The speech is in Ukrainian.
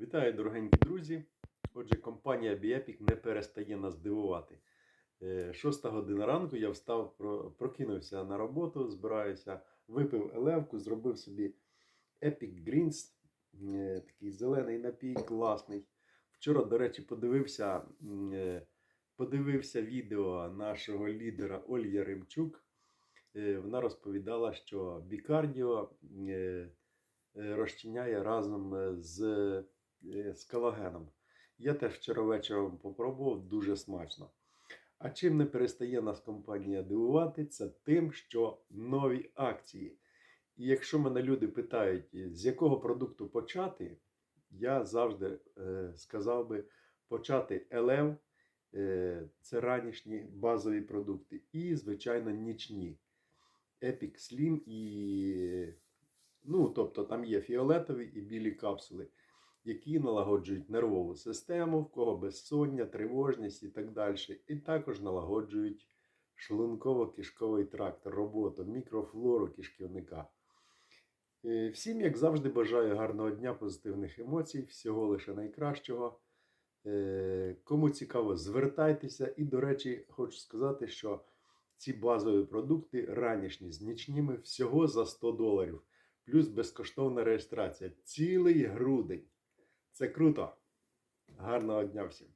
Вітаю, дорогенькі друзі. Отже, компанія Біепік не перестає нас дивувати. Е, Шоста година ранку я встав, прокинувся на роботу, збираюся, випив елевку, зробив собі Epic Greens, е, такий зелений напій, класний. Вчора, до речі, подивився, е, подивився відео нашого лідера Ольги Римчук. Вона розповідала, що бікардіо розчиняє разом з, з колагеном. Я теж вчора вечором попробував дуже смачно. А чим не перестає нас компанія дивувати, це тим, що нові акції. І якщо мене люди питають, з якого продукту почати, я завжди е, сказав би почати елев, е, це ранішні базові продукти, і, звичайно, нічні. Epic Slim і Ну, тобто там є фіолетові і білі капсули, які налагоджують нервову систему, в кого безсоння, тривожність і так далі. І також налагоджують шлунково-кишковий тракт, роботу, мікрофлору кишківника. Е, Всім, як завжди, бажаю гарного дня, позитивних емоцій, всього лише найкращого. Е, Кому цікаво, звертайтеся. І, до речі, хочу сказати, що ці базові продукти ранішні з нічніми всього за 100 доларів плюс безкоштовна реєстрація. Цілий грудень. Це круто. Гарного дня всім!